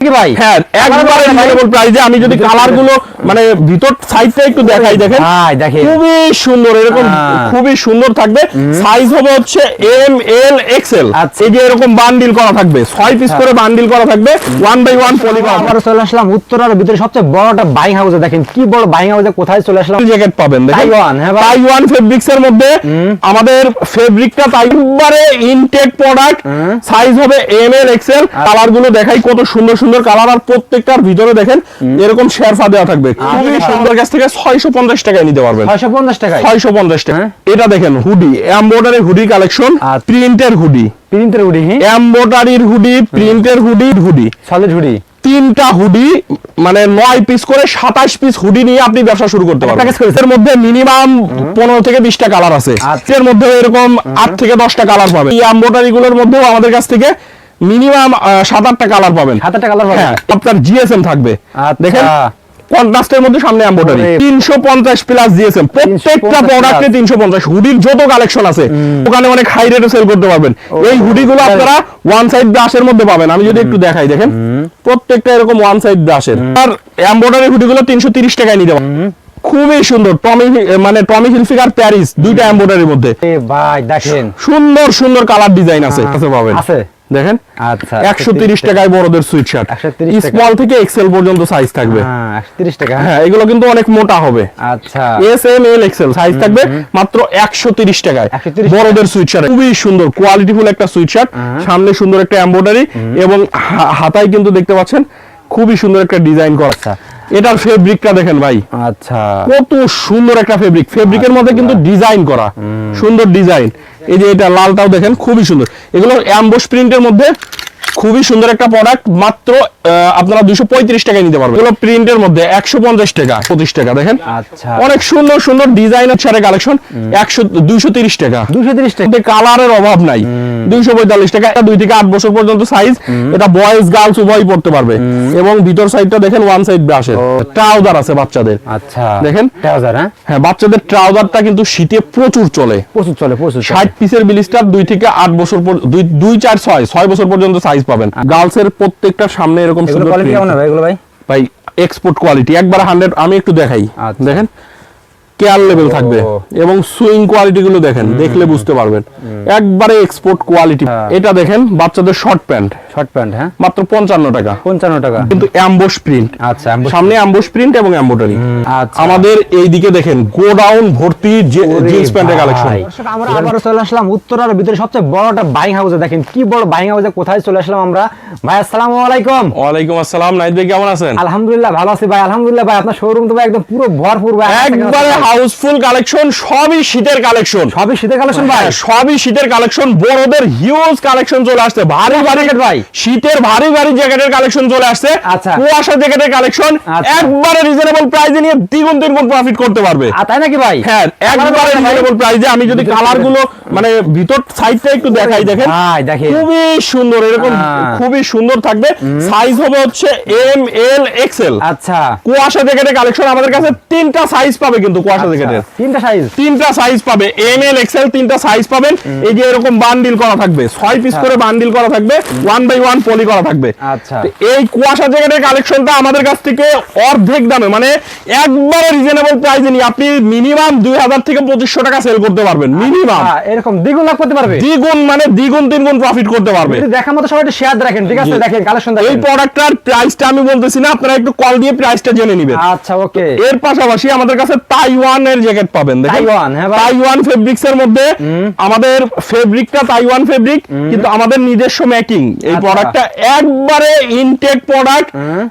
কি ভাই? হ্যাঁ একবারে রিজনেবল প্রাইসে আমি যদি কালারগুলো মানে ভিতর সাইডটা একটু দেখাই দেখেন। দেখেন। খুবই সুন্দর এরকম। খুবই সুন্দর থাকবে। সাইজ হবে হচ্ছে এম এল এক্সেল। এই যে এরকম বান্ডিল করা থাকবে ছয় পিস করে বান্ডিল করা থাকবে ওয়ান বাই ওয়ান পলি করা আবার চলে আসলাম উত্তরার ভিতরে সবচেয়ে বড়টা বাইং হাউসে দেখেন কি বড় বাইং হাউসে কোথায় চলে আসলাম? জ্যাকেট পাবেন দেখেন। তাইওয়ান, হ্যাঁ ভাই। তাইওয়ান ফেব্রিক্স এর মধ্যে আমাদের ফেব্রিকটা তাইবারে ইনটেক প্রোডাক্ট সাইজ হবে এম এল এক্সেল। কালারগুলো দেখাই কত সুন্দর সুন্দর কালার আর প্রত্যেকটার ভিতরে দেখেন এরকম শেরফা দেওয়া থাকবে। খুবই। সুন্দর কাছ থেকে ছয়শো পঞ্চাশ টাকায় নিতে পারবেন। ছয়শো পঞ্চাশ টাকায়? ছয়শো পঞ্চাশ টাকা। হ্যাঁ। এটা দেখেন হুডি এমব্রয়ডারি হুডি কালেকশন আচ্ছা। প্রিন্টের হুডি প্রিন্টের উডি হ্যাঁ। হুডি প্রিন্টের হুডি হুডি সলিড হুডি তিনটা হুডি মানে নয় পিস করে সাতাশ পিস হুডি নিয়ে আপনি ব্যবসা শুরু করতে পারবেন। এর মধ্যে মিনিমাম পনেরো থেকে বিশটা কালার আছে। আচ্ছা। এর মধ্যে এরকম আট থেকে দশটা কালার পাবেন এই এমব্রয়ডারি গুলোর মধ্যেও আমাদের কাছ থেকে মিনিমাম সাত আটটা কালার পাবেন। হাতে একটা কালার পাবেন? হ্যাঁ আপনার জিএসএম থাকবে। আচ্ছা। দেখেন কন্ট্রাস্টের মধ্যে সামনে এমব্রয়ডারি তিনশো পঞ্চাশ প্লাস জিএসএম প্রত্যেকটা প্রোডাক্টে plus। তিনশো পঞ্চাশ। হুডির যত কালেকশন আছে ওখানে অনেক হাই রেটে সেল করতে পারবেন। এই হুডি গুলো আপনারা ওয়ান সাইড ব্রাশের মধ্যে পাবেন। আমি যদি একটু দেখাই দেখেন। প্রত্যেকটা এরকম ওয়ান সাইড ব্রাশের আর এমব্রয়ডারি হুডি গুলো তিনশো তিরিশ টাকায় নিতে পারবেন। খুবই সুন্দর। টমি মানে টমি হিলফিগার প্যারিস দুইটা এমব্রয়ডারি মধ্যে। এ ভাই দেখেন। সুন্দর সুন্দর কালার ডিজাইন আছে। কাছে পাবেন। আছে। দেখেন? আচ্ছা একশো তিরিশ টাকায় বড়দের সুইট শার্ট 130 টাকা। স্মল থেকে এক্সেল পর্যন্ত সাইজ থাকবে। হ্যাঁ একশো তিরিশ টাকা। হ্যাঁ এগুলো কিন্তু অনেক মোটা হবে। আচ্ছা। S M L XL size থাকবে মাত্র একশো তিরিশ টাকায়। বড়দের সুইট শার্ট খুবই সুন্দর কোয়ালিটিফুল একটা সুইট শার্ট সামনে সুন্দর একটা এমব্রয়ডারি এবং হাতায় কিন্তু দেখতে পাচ্ছেন খুবই সুন্দর একটা ডিজাইন করা। আচ্ছা। এটার ফেব্রিকটা দেখেন ভাই। আচ্ছা। কত সুন্দর একটা ফেব্রিক ফেব্রিকের মধ্যে কিন্তু ডিজাইন করা। সুন্দর ডিজাইন এই যে এটা লালটাও দেখেন খুবই সুন্দর। এগুলো অ্যাম্বোস প্রিন্টের মধ্যে খুবই সুন্দর একটা প্রোডাক্ট মাত্র আপনারা দুশো পঁয়ত্রিশ টাকায় নিতে পারবেন। এগুলো প্রিন্টের মধ্যে একশো পঞ্চাশ টাকা পঁচিশ টাকা দেখেন। আচ্ছা। অনেক সুন্দর সুন্দর ডিজাইনের ছাড়ে কালেকশন একশো দুইশো তিরিশ টাকা। দুশো তিরিশ টাকা। কালারের অভাব নাই। দুইশো পঁয়তাল্লিশ টাকা দুই থেকে আট বছর পর্যন্ত সাইজ এটা বয়েজ গার্লস উভয় পড়তে পারবে। এবং ভিতর সাইডটা দেখেন ওয়ান সাইড ব্রাশের ট্রাউজার আছে বাচ্চাদের। আচ্ছা। দেখেন? ট্রাউজার হ্যাঁ? হ্যাঁ বাচ্চাদের ট্রাউজারটা কিন্তু শীতে প্রচুর চলে। প্রচুর চলে প্রচুর ষাট পিসের বিলিস্টার দুই থেকে আট বছর দুই চার ছয় ছয় বছর পর্যন্ত সাইজ পাবেন। গার্লসের প্রত্যেকটা সামনে এরকম সুন্দর কোয়ালিটি কেমন হবে এগুলো ভাই? ভাই এক্সপোর্ট কোয়ালিটি একবার হান্ড্রেড আমি একটু দেখাই। আচ্ছা। দেখেন কেয়ার লেভেল থাকবে এবং সুইং কোয়ালিটি গুলো দেখেন দেখলে বুঝতে পারবেন। একবারে এক্সপোর্ট কোয়ালিটি হ্যাঁ। এটা দেখেন বাচ্চাদের শর্ট প্যান্ট শর্ট প্যান্ট হ্যাঁ? মাত্র পঞ্চান্ন টাকা। পঞ্চান্ন টাকা। কিন্তু অ্যাম্বোস প্রিন্ট আচ্ছা সামনে অ্যাম্বোস প্রিন্ট এবং এমব্রয়ডারি আচ্ছা। আমাদের এই দিকে দেখেন গোডাউন ভর্তি জিন্স প্যান্টের কালেকশন আমরা চলে আসলাম উত্তরার ভিতরে সবচেয়ে বড়টা বাইং হাউসে দেখেন কি বড় বাইং হাউসে কোথায় চলে আসলাম আমরা? ভাই আসসালামু আলাইকুম। ওয়ালাইকুম আসসালাম। নাইদ ভাই কেমন আছেন? আলহামদুলিল্লাহ ভালো আছি ভাই। আলহামদুলিল্লাহ ভাই আপনার শোরুম তো ভাই একদম পুরো ভরপুর ভাই। একবারে হাউসফুল কালেকশন সবই শীতের কালেকশন সবই শীতের কালেকশন ভাই। সবই শীতের কালেকশন বড়দের হিউজ কালেকশন চলে আসছে। ভারী ভারী। ভাই। শীতের ভারী ভারী জ্যাকেটের কালেকশন চলে আসছে। আচ্ছা। কুয়াশা জ্যাকেটের কালেকশন আচ্ছা। একবারে রিজনেবল প্রাইসে নিয়ে দ্বিগুণ তিনগুণ প্রফিট করতে পারবে। তাই নাকি ভাই? হ্যাঁ একবারে রিজনেবল প্রাইসে আমি যদি কালারগুলো মানে ভিতর সাইডটা একটু দেখাই দেখেন। খুবই সুন্দর এরকম। খুবই সুন্দর থাকবে। সাইজ হবে হচ্ছে এম এল এক্সেল আচ্ছা। কুয়াশা জ্যাকেটের কালেকশন আমাদের কাছে তিনটা সাইজ পাবে কিন্তু কুয়াশা আচ্ছা, জ্যাকেটের তিনটা সাইজ তিনটা সাইজ পাবে। এম এল এক্সেল তিনটা সাইজ পাবেন। এই যে এরকম বান্ডিল করা থাকবে। ছয় পিস করে বান্ডিল করা থাকবে। ওয়ান বাই ওয়ান পলি করা থাকবে। আচ্ছা। এই কুয়াশা জ্যাকেটের কালেকশনটা আমাদের কাছ থেকে অর্ধেক দামে মানে একবারে রিজনেবল প্রাইসে নিয়ে আপনি মিনিমাম দুই হাজার থেকে পঁচিশশো টাকা সেল করতে পারবেন মিনিমাম আচ্ছা, এরকম দ্বিগুণ লাভ করতে পারবে? দ্বিগুণ মানে দ্বিগুণ তিনগুণ প্রফিট করতে পারবে। দেখার মতো সবাই শেয়ার রাখেন ঠিক আছে? দেখেন কালেকশন এই প্রোডাক্টটার প্রাইসটা আমি বলতেছি না আপনারা একটু কল দিয়ে প্রাইসটা জেনে নেবেন। আচ্ছা ওকে এর পাশাপাশি আমাদের কাছে তাইওয়ানের জ্যাকেট পাবেন দেখেন। তাইওয়ান, হ্যাঁ। তাইওয়ান ফেব্রিক্স এর মধ্যে আমাদের ফেব্রিকটা তাইওয়ান ফেব্রিক কিন্তু আমাদের নিজস্ব মেকিং এই। প্রোডাক্টটা একবারে ইনটেক প্রোডাক্ট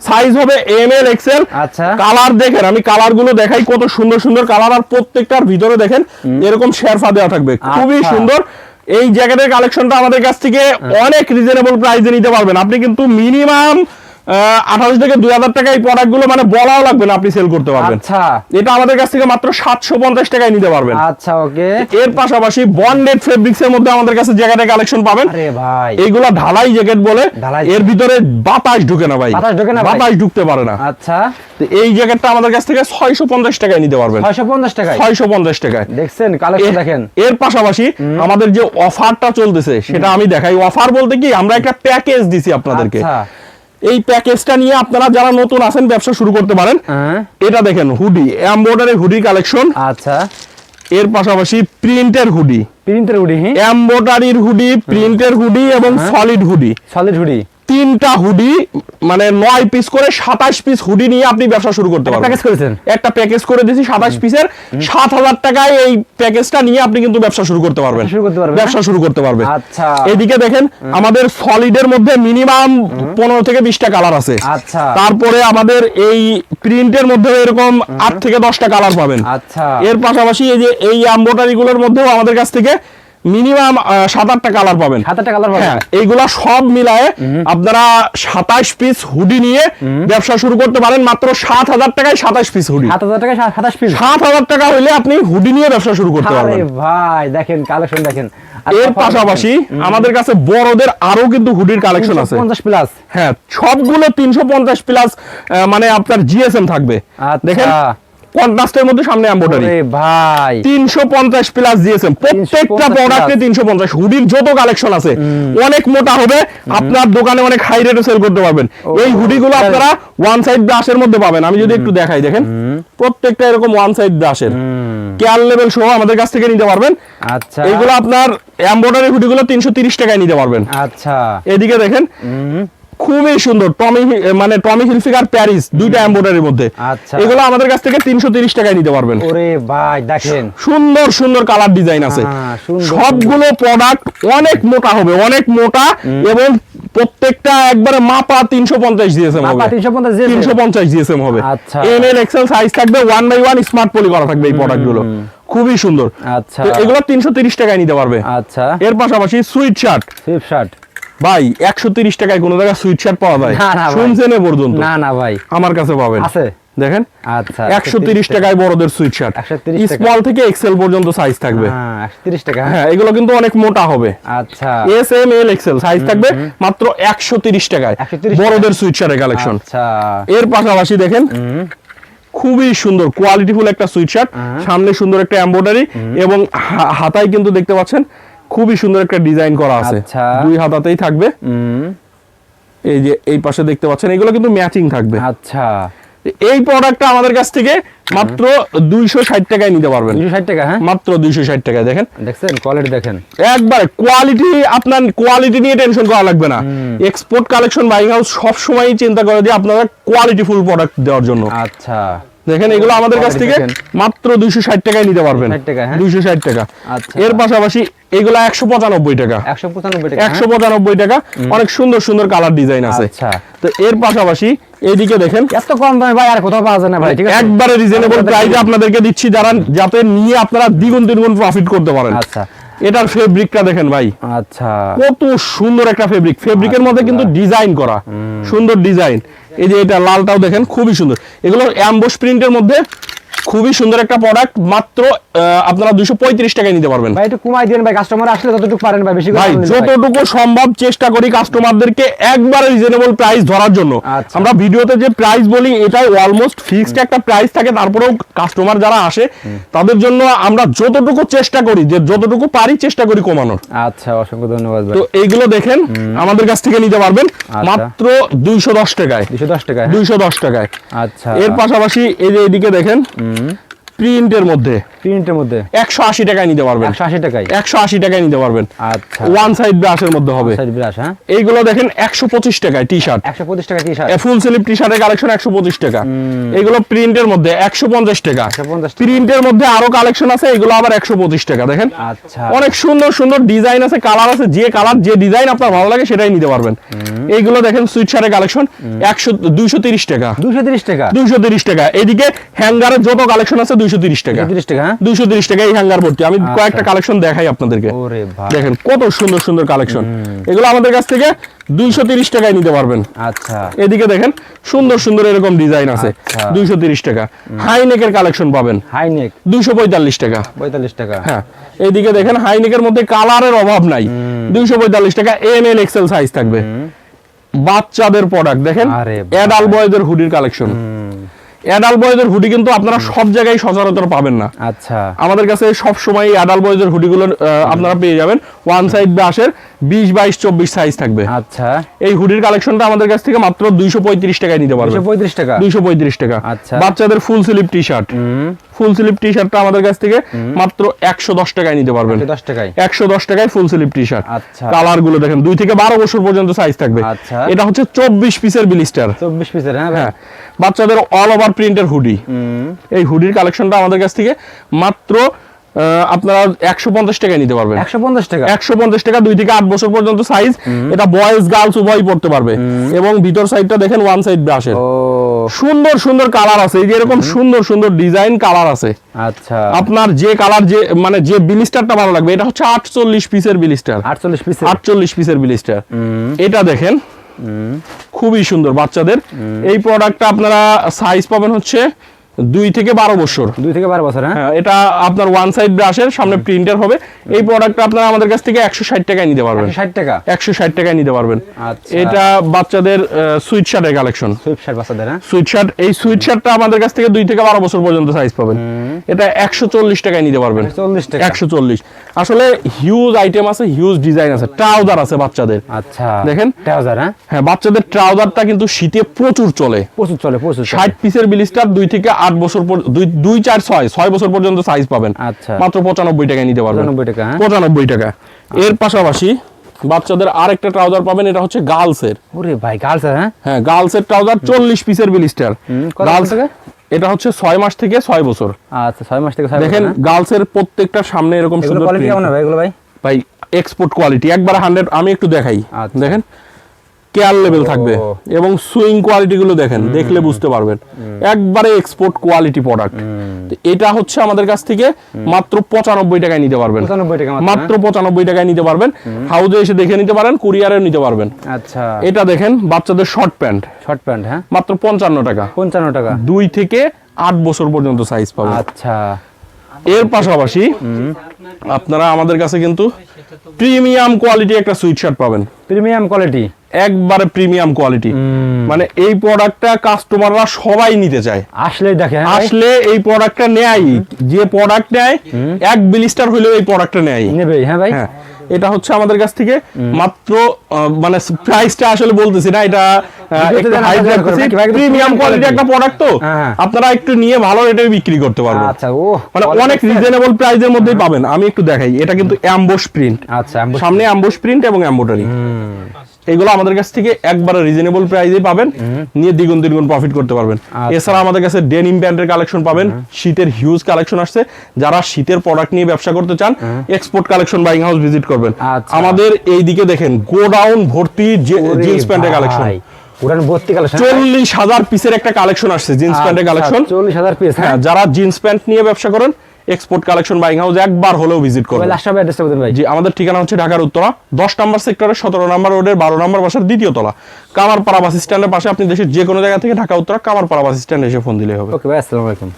সাইজ হবে এম এল এক্সেল আচ্ছা। কালার দেখেন আমি কালারগুলো দেখাই কত সুন্দর সুন্দর কালার আর প্রত্যেকটার ভিতরে দেখেন এরকম শেরফা দেওয়া থাকবে। খুবই আচ্ছা। সুন্দর। এই জ্যাকেটের কালেকশনটা আমাদের কাছ থেকে অনেক রিজনেবল প্রাইসে নিতে পারবেন। আপনি কিন্তু মিনিমাম আঠারো থেকে দুই হাজার টাকা এই প্রোডাক্টগুলো মানে বলাও লাগবে না আপনি সেল করতে পারবেন। আচ্ছা। এটা আমাদের কাছ থেকে মাত্র সাতশো পঞ্চাশ টাকায় নিতে পারবেন। আচ্ছা ওকে। এর পাশাপাশি বন্ডেড ফেব্রিক্স এর মধ্যে আমাদের কাছে জ্যাকেটের কালেকশন পাবেন। ভাই। এইগুলা ঢালাই জ্যাকেট বলে এর ভিতরে বাতাস ঢুকে না ভাই। বাতাস ঢোকে না বাতাস ঢুকতে পারে না। আচ্ছা। তো এই জ্যাকেটটা আমাদের কাছ থেকে ছয়শো পঞ্চাশ টাকায় নিতে পারবেন। ছয়শো পঞ্চাশ টাকায়? ছয়শো পঞ্চাশ টাকায়। দেখছেন কালেকশন দেখেন। এর পাশাপাশি আমাদের যে অফারটা চলতেছে সেটা আমি দেখাই। অফার বলতে কি আমরা একটা প্যাকেজ দিছি আপনাদেরকে। আচ্ছা। এই প্যাকেজটা নিয়ে আপনারা যারা নতুন আছেন ব্যবসা শুরু করতে পারেন। হ্যাঁ। এটা দেখেন হুডি এমব্রয়ডারি হুডি কালেকশন আচ্ছা। এর পাশাপাশি প্রিন্টের হুডি প্রিন্টের হুডি এমব্রয়ডারির হুডি প্রিন্টের হুডি এবং সলিড হুডি সলিড হুডি তিনটা হুডি মানে নয় পিস করে সাতাশ পিস হুডি নিয়ে আপনি ব্যবসা শুরু করতে পারবেন। প্যাকেজ করেছেন? একটা প্যাকেজ করে দিয়েছি সাতাশ পিসের সাত হাজার টাকায় এই প্যাকেজটা নিয়ে আপনি কিন্তু ব্যবসা শুরু করতে পারবেন। ব্যবসা শুরু করতে পারবেন, ব্যবসা শুরু করতে পারবেন। আচ্ছা। এদিকে দেখেন আমাদের সলিডের মধ্যে মিনিমাম পনেরো থেকে বিশটা কালার আছে। আচ্ছা। তারপরে আমাদের এই প্রিন্টের মধ্যে এরকম আট থেকে দশটা কালার পাবেন। আচ্ছা। এর পাশাপাশি এই যে এই এমব্রয়ডারি গুলোর মধ্যেও আমাদের কাছ থেকে মিনিমাম সাত আটটা কালার পাবেন। সাত আটটা কালার পাবেন। হ্যাঁ এইগুলা সব মিলায়ে আপনারা সাতাশ পিস হুডি নিয়ে ব্যবসা শুরু করতে পারেন মাত্র সাত হাজার টাকায় সাতাশ পিস হুডি সাত হাজার টাকা সাতাশ পিস সাত হাজার টাকা হইলে আপনি হুডি নিয়ে ব্যবসা শুরু করতে পারবেন। ভাই দেখেন কালেকশন দেখেন। এর পাশাপাশি আমাদের কাছে বড়দের আরও কিন্তু হুডির কালেকশন আছে। 350 প্লাস হ্যাঁ সবগুলো তিনশো পঞ্চাশ প্লাস মানে আপনার জিএসএম থাকবে। আচ্ছা। দেখেন কন্ট্রাস্টের মধ্যে সামনে এম্বোডারি ওরে ভাই। তিনশো পঞ্চাশ প্লাস দিয়েছেন প্রত্যেকটা প্রোডাক্টে plus। তিনশো পঞ্চাশ। হুডির যত কালেকশন আছে অনেক মোটা হবে আপনার দোকানে অনেক হাই রেটে সেল করতে পারবেন। এই হুডিগুলো। আপনারা ওয়ান সাইড ব্রাশের মধ্যে পাবেন। আমি যদি একটু দেখাই দেখেন। প্রত্যেকটা এরকম ওয়ান সাইড ব্রাশের কেয়ার লেভেল সহ আমাদের কাছ থেকে নিতে পারবেন। আচ্ছা। এইগুলো আপনার এম্বোডারি হুডিগুলো তিনশো তিরিশ টাকায় নিতে পারবেন। আচ্ছা। এদিকে দেখেন। খুবই সুন্দর। টমি মানে টমি হিলফিগার প্যারিস দুইটা এম্বোডারির মধ্যে। আচ্ছা। এগুলো আমাদের কাছ থেকে তিনশো তিরিশ টাকায় নিতে পারবেন। ওরে ভাই দেখেন। সুন্দর সুন্দর কালার ডিজাইন আছে। হ্যাঁ, সবগুলো প্রোডাক্ট অনেক মোটা হবে অনেক মোটা এবং প্রত্যেকটা একবারে মাপা তিনশো পঞ্চাশ জিএসএম মাপা হবে। 350 GSM? তিনশো পঞ্চাশ জিএসএম হবে। আচ্ছা। এম এল এক্সেল সাইজ থাকবে one by one smart poly করা থাকবে এই প্রোডাক্টগুলো খুবই সুন্দর। আচ্ছা। এগুলো তিনশো তিরিশ টাকায় নিতে পারবে। আচ্ছা। এর পাশাপাশি সুইট শার্ট সুইপ শার্ট ভাই একশো তিরিশ টাকায় কোনো জায়গায় সুইট শার্ট পাওয়া যায়। শুনছেন পর্যন্ত? না না ভাই। আমার কাছে পাবেন। আছে? দেখেন আচ্ছা একশো তিরিশ টাকায় বড়দের সুইট শার্ট স্মল থেকে এক্সেল পর্যন্ত সাইজ থাকবে। হ্যাঁ তিরিশ টাকা। হ্যাঁ এগুলো কিন্তু অনেক মোটা হবে। আচ্ছা। S M L XL size থাকবে মাত্র একশো তিরিশ টাকায়। বড়দের সুইট শার্টের কালেকশন এর পাশাপাশি দেখেন খুবই সুন্দর কোয়ালিটিফুল একটা সুইট শার্ট সামনে সুন্দর একটা এমব্রয়ডারি এবং হাতায় কিন্তু দেখতে পাচ্ছেন খুবই সুন্দর একটা ডিজাইন করা আছে। আচ্ছা। দুই হাতাতেই থাকবে। এই যে এই পাশে দেখতে পাচ্ছেন এগুলো কিন্তু ম্যাচিং থাকবে। আচ্ছা। এই প্রোডাক্টটা আমাদের কাছ থেকে মাত্র দুইশো ষাট টাকায় নিতে পারবেন। দুশো ষাট টাকা হ্যাঁ? মাত্র দুইশো ষাট টাকায় দেখেন। দেখছেন? কোয়ালিটি দেখেন। একবার কোয়ালিটি আপনার কোয়ালিটি নিয়ে টেনশন করা লাগবে না। এক্সপোর্ট কালেকশন বাইং হাউস সব সময় চিন্তা করে যে আপনারা কোয়ালিটি ফুল প্রোডাক্ট দেওয়ার জন্য। আচ্ছা। দেখেন এগুলো আমাদের কাছ থেকে মাত্র দুইশো ষাট টাকায় নিতে পারবেন। 260 টাকা, হ্যাঁ? দুইশো ষাট টাকা। আচ্ছা। এর পাশাপাশি এগুলো একশো পঁচানব্বই টাকা। একশো পঁচানব্বই টাকা টাকা। অনেক সুন্দর সুন্দর কালার ডিজাইন আছে। আচ্ছা। তো এর পাশাপাশি এইদিকে দেখেন। হ্যাঁ? এত কম দামে ভাই আর কোথাও পাওয়া যায় না ভাই ঠিক আছে? একবারে রিজনেবল প্রাইসে আপনাদেরকে দিচ্ছি। যারা যাতে নিয়ে আপনারা দ্বিগুণ তিনগুণ প্রফিট করতে পারেন। আচ্ছা। এটার ফেব্রিকটা দেখেন ভাই। আচ্ছা। কত সুন্দর একটা ফেব্রিক ফেব্রিকের মধ্যে কিন্তু ডিজাইন করা। সুন্দর ডিজাইন এই যে এটা লালটাও দেখেন খুবই সুন্দর। এগুলো অ্যাম্বোস প্রিন্টের মধ্যে খুবই সুন্দর একটা প্রোডাক্ট মাত্র আপনারা দুশো পঁয়ত্রিশ টাকায় নিতে পারবেন। ভাই একটু কমাই দিন ভাই কাস্টমার আসলে যতটুকু পারেন ভাই বেশি ভাই। যতটুকু সম্ভব চেষ্টা করি কাস্টমারদেরকে একবারে রিজনেবল প্রাইস ধরার জন্য। আচ্ছা। আমরা ভিডিওতে যে প্রাইস বলি এটাই অলমোস্ট ফিক্সড একটা প্রাইস থাকে তারপরেও কাস্টমার যারা আসে তাদের জন্য আমরা যতটুকু চেষ্টা করি যে যতটুকু পারি চেষ্টা করি কমানোর। আচ্ছা অসংখ্য ধন্যবাদ ভাই। তো এইগুলো দেখেন আমাদের কাছ থেকে নিতে পারবেন আচ্ছা। মাত্র দুইশো দশ টাকায়। দুশো দশ টাকা হ্যাঁ? দুইশো দশ টাকায়। আচ্ছা। এর পাশাপাশি এই যে এদিকে দেখেন Mm-hmm. প্রিন্টের মধ্যে। প্রিন্টের মধ্যে। একশো আশি টাকায় নিতে পারবেন। একশো আশি টাকায়? একশো আশি টাকায় নিতে পারবেন। আচ্ছা। ওয়ান সাইড ব্রাশের মধ্যে হবে। সাইড বিরাশ হ্যাঁ? এইগুলো দেখেন একশো পঁচিশ টাকায় টি শার্ট একশো পঁচিশ টাকা টি শার্ট ফুল স্লিপ টি শার্টের কালেকশন একশো পঁচিশ টাকা। এগুলো প্রিন্টের মধ্যে একশো পঞ্চাশ টাকা। 150 প্রিন্টের মধ্যে আরও কালেকশন আছে এগুলো আবার একশো পঁচিশ টাকা দেখেন? আচ্ছা। অনেক সুন্দর সুন্দর ডিজাইন আছে কালার আছে যে কালার যে ডিজাইন আপনার ভালো লাগে সেটাই নিতে পারবেন। এইগুলো দেখেন সুইট শার্টের কালেকশন একশো দুইশো তিরিশ টাকা। দুশো তিরিশ টাকা? দুইশো তিরিশ টাকা। এদিকে হ্যাঙ্গারের যত কালেকশন আছে দুইশো তিরিশ টাকা। তিরিশ টাকা দুইশো তিরিশ টাকা এই হ্যাঙ্গার ভর্তি আমি কয়েকটা কালেকশন দেখাই আপনাদেরকে। দেখেন কত সুন্দর সুন্দর কালেকশন এগুলো আমাদের কাছ থেকে দুইশো তিরিশ টাকায় নিতে পারবেন। আচ্ছা। এদিকে দেখেন সুন্দর সুন্দর এরকম ডিজাইন আছে। দুইশো তিরিশ টাকা। হাইনেকের কালেকশন পাবেন। হাই নেক দুইশো পঁয়তাল্লিশ টাকা। পঁয়তাল্লিশ টাকা। হ্যাঁ। এইদিকে দেখেন হাইনেকের মধ্যে কালারের অভাব নাই। দুইশো পঁয়তাল্লিশ টাকা এম এল এক্সেল সাইজ থাকবে। বাচ্চাদের প্রোডাক্ট দেখেন অ্যাডাল বয়দের হুডির কালেকশন অ্যাডাল বয়েজের হুডি কিন্তু আপনারা সব জায়গায় সচরাচর পাবেন না। আচ্ছা। আমাদের কাছে সব সময় অ্যাডাল বয়েজের হুডিগুলো আপনারা পেয়ে যাবেন। ওয়ান সাইড ব্রাশের বিশ বাইশ চব্বিশ সাইজ থাকবে। আচ্ছা। এই হুডির কালেকশনটা আমাদের কাছ থেকে মাত্র দুইশো পঁয়ত্রিশ টাকায় নিতে পারবে। দুশো পঁয়ত্রিশ টাকা? দুইশো পঁয়ত্রিশ টাকা। আচ্ছা। বাচ্চাদের ফুল স্লিপ টি শার্ট হুম। ফুল স্লিপ টি শার্টটা আমাদের কাছ থেকে মাত্র একশো দশ টাকায় নিতে পারবেন। দশ টাকায়? একশো দশ টাকায় ফুল স্লিপ টি শার্ট আচ্ছা। কালারগুলো দেখেন দুই থেকে বারো বছর পর্যন্ত সাইজ থাকবে। আচ্ছা। এটা হচ্ছে চব্বিশ পিসের বিলিস্টার চব্বিশ পিসের হ্যাঁ হ্যাঁ। বাচ্চাদের অল ওভার প্রিন্টের হুডি হুম। এই হুডির কালেকশনটা আমাদের কাছ থেকে মাত্র আপনারা একশো পঞ্চাশ টাকায় নিতে পারবেন। একশো পঞ্চাশ টাকা? একশো পঞ্চাশ টাকা দুই থেকে আট বছর পর্যন্ত সাইজ এটা বয়েজ গার্লস উভয় পড়তে পারবে। এবং ভিতর সাইডটা দেখেন ওয়ান সাইড ব্রাশের সুন্দর সুন্দর কালার আছে। এই যে এরকম সুন্দর সুন্দর ডিজাইন কালার আছে। আচ্ছা। আপনার যে কালার যে মানে যে বিলিস্টারটা ভালো লাগবে এটা হচ্ছে আটচল্লিশ পিসের বিলিস্টার আটচল্লিশ পিসের আটচল্লিশ পিসের বিলিস্টার এটা দেখেন। খুবই সুন্দর বাচ্চাদের। এই প্রোডাক্টটা আপনারা সাইজ পাবেন হচ্ছে দুই থেকে বারো বছর। দুই থেকে বারো বছর হ্যাঁ? হ্যাঁ এটা আপনার ওয়ান সাইড ব্রাশের সামনে প্রিন্টার হবে। এই প্রোডাক্টটা আপনারা আমাদের কাছ থেকে একশো ষাট টাকায় নিতে পারবেন। ষাট টাকা? একশো ষাট টাকায় নিতে পারবেন। আচ্ছা। এটা বাচ্চাদের সুইট শার্টের কালেকশন সুইপ শার্ট বাচ্চাদের হ্যাঁ? সুইট শার্ট এই সুইট শার্টটা আমাদের কাছ থেকে দুই থেকে বারো বছর পর্যন্ত সাইজ পাবেন। এটা একশো চল্লিশ টাকায় নিতে পারবেন। চল্লিশ টাকা। একশো চল্লিশ। আসলে হিউজ আইটেম আছে হিউজ ডিজাইন আছে ট্রাউজার আছে বাচ্চাদের। আচ্ছা। দেখেন। ট্রাউজার হ্যাঁ? হ্যাঁ বাচ্চাদের ট্রাউজারটা কিন্তু শীতে প্রচুর চলে। প্রচুর চলে প্রচুর ষাট পিসের বিলিস্টার দুই থেকে আট বছর দুই দুই চার ছয় ছয় বছর পর্যন্ত সাইজ পাবেন। আচ্ছা। মাত্র পঁচানব্বই টাকায় নিতে পারবেন। পঁচানব্বই টাকা হ্যাঁ? এর পাশাপাশি বাচ্চাদের আরেকটা ট্রাউজার পাবেন এটা হচ্ছে গার্লসের। ওরে ভাই গার্লস হ্যাঁ? হ্যাঁ গার্লসের ট্রাউজার চল্লিশ পিসের বিলিস্টার গার্লস? এটা হচ্ছে ছয় মাস থেকে ছয় বছর। আচ্ছা ছয় মাস থেকে দেখেন হ্যাঁ? গার্লসের প্রত্যেকটা সামনে এরকম সুন্দর কোয়ালিটি কেমন ভাই এগুলো ভাই? ভাই এক্সপোর্ট কোয়ালিটি একবার হান্ড্রেড আমি একটু দেখাই। আচ্ছা। দেখেন কেয়ার লেভেল থাকবে এবং সুইং কোয়ালিটি গুলো দেখেন দেখলে বুঝতে পারবেন। একবারে এক্সপোর্ট কোয়ালিটি প্রোডাক্ট এটা হচ্ছে আমাদের কাছ থেকে মাত্র পঁচানব্বই টাকায় নিতে পারবেন। মাত্র, মাত্র পঁচানব্বই টাকায় নিতে পারবেন। হাউজে এসে দেখে নিতে পারেন কুরিয়ারেও নিতে পারবেন। হ্যাঁ? আচ্ছা। এটা দেখেন বাচ্চাদের শর্ট প্যান্ট শর্ট প্যান্ট হ্যাঁ? মাত্র পঞ্চান্ন টাকা। পঞ্চান্ন টাকা। দুই থেকে আট বছর পর্যন্ত সাইজ পাবেন। আচ্ছা। এর পাশাপাশি আপনারা আমাদের কাছে কিন্তু প্রিমিয়াম কোয়ালিটি একটা সুইট শার্ট পাবেন। Premium quality? একবারে প্রিমিয়াম কোয়ালিটি। মানে এই প্রোডাক্টটা কাস্টমাররা সবাই নিতে চায়। আসলে দেখে হ্যাঁ আসলে এই প্রোডাক্টটা নেয়। যে প্রোডাক্ট নেয় এক বিলিস্টার হলেও এই প্রোডাক্টটা নেয়। নেবে হ্যাঁ ভাই? হ্যাঁ। এটা হচ্ছে আমাদের কাছ থেকে মাত্র মানে প্রাইসটা আসলে বলতেছি না এটা প্রিমিয়াম কোয়ালিটি একটা প্রোডাক্ট তো হ্যাঁ। আপনারা একটু নিয়ে ভালো রেটে বিক্রি করতে পারবেন। আচ্ছা ও মানে অনেক? রিজনেবল প্রাইসের মধ্যেই পাবেন আমি একটু দেখাই এটা কিন্তু অ্যাম্বোস প্রিন্ট আচ্ছা সামনে অ্যাম্বোস প্রিন্ট এবং এমব্রয়ডারি এগুলো আমাদের কাছ থেকে একবারে রিজনেবল প্রাইসে পাবেন। নিয়ে দ্বিগুণ দ্বিগুণ প্রফিট করতে পারবেন। আচ্ছা। এছাড়া আমাদের কাছে ডেনিম প্যান্টের কালেকশন পাবেন। শীতের হিউজ কালেকশন আসছে। যারা শীতের প্রোডাক্ট নিয়ে ব্যবসা করতে চান export collection buying house visit করবেন। আচ্ছা। আমাদের এই দিকে দেখেন গোডাউন ভর্তি জিন্স প্যান্টের কালেকশন ভর্তি চল্লিশ হাজার পিসের একটা কালেকশন আসছে জিন্স প্যান্টের কালেকশন চল্লিশ হাজার পিস হ্যাঁ। হ্যাঁ যারা জিন্স প্যান্ট নিয়ে ব্যবসা করেন এক্সপোর্ট কালেকশন বাইং হাউস একবার হলেও ভিজিট করবেন জি আমাদের ঠিকানা হচ্ছে ঢাকার উত্তরা দশ নম্বর সেক্টরের সতেরো নম্বর রোডের বারো নম্বর বাসার দ্বিতীয় তলা। কামারপাড়া বাস স্ট্যান্ডের পাশে আপনি দেশের যে কোনো জায়গা থেকে ঢাকা উত্তরা কামারপাড়া বাস স্ট্যান্ডে এসে ফোন দিলে হবে। ওকে ভাই আসসালামু আলাইকুম।